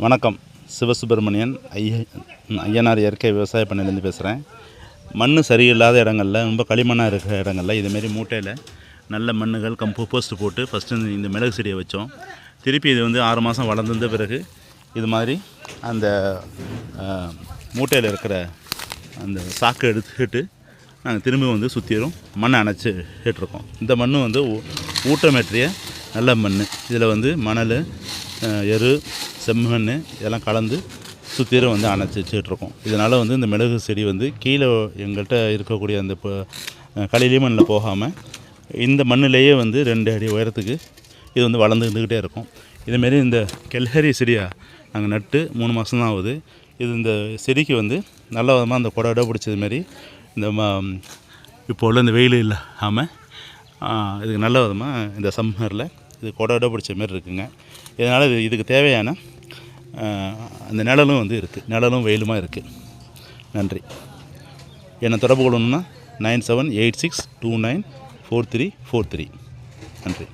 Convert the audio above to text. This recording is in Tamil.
வணக்கம். சிவசுப்பிரமணியன் ஐய ஐயனார் இயற்கை விவசாய பண்ணையிலேருந்து பேசுகிறேன் மண் சரியில்லாத இடங்களில் ரொம்ப களிமண்ணாக இருக்கிற இடங்களில் இதுமாரி மூட்டையில் நல்ல மண்ணுகள் கம்போஸ்ட் போட்டு ஃபஸ்ட்டு இந்த- மிளகு செடியை வச்சோம். திருப்பி இது வந்து ஆறு மாதம் வளர்ந்துருந்த பிறகு இது மாதிரி அந்த மூட்டையில் இருக்கிற அந்த சாக்கு எடுத்துக்கிட்டு நாங்கள் திரும்பி வந்து சுற்றிடும் மண்ணை அணைச்சி இருக்கோம் இந்த மண் வந்து ஊ- ஊட்டமேற்றிய நல்ல மண் இதில் வந்து மணல் எரு செம்மண் இதெல்லாம் கலந்து சுற்றிலும் வந்து அணைச்சி வச்சுட்ருக்கோம் இதனால் வந்து இந்த மிளகு செடி வந்து கீழே எங்கள்கிட்ட இருக்கக்கூடிய அந்த இப்போ களிலி மண்ணில் போகாமல் இந்த மண்ணிலேயே வந்து ரெண்டு அடி உயரத்துக்கு இது வந்து வளர்ந்துக்கிட்டே இருக்கும். இதுமாரி இந்த கெல்ஹரி செடியை நாங்கள் நட்டு மூணு மாதம் தான் ஆகுது. இது இந்த செடிக்கு வந்து நல்ல விதமாக அந்த கொடை பிடிச்சது மாரி இந்த ம இப்போ உள்ள இந்த வெயில் இல்லாமல் இதுக்கு நல்ல விதமாக இந்த சம்மரில் இது கொடை பிடிச்ச மாரி இருக்குங்க. இதனால் இது இதுக்கு தேவையான அந்த நிழலும் வந்து இருக்குது நிழலும் வெயிலுமா இருக்குது நன்றி. என்னை தொடர்பு கொள்ளணும்னா nine seven eight six two nine four three four three. நன்றி.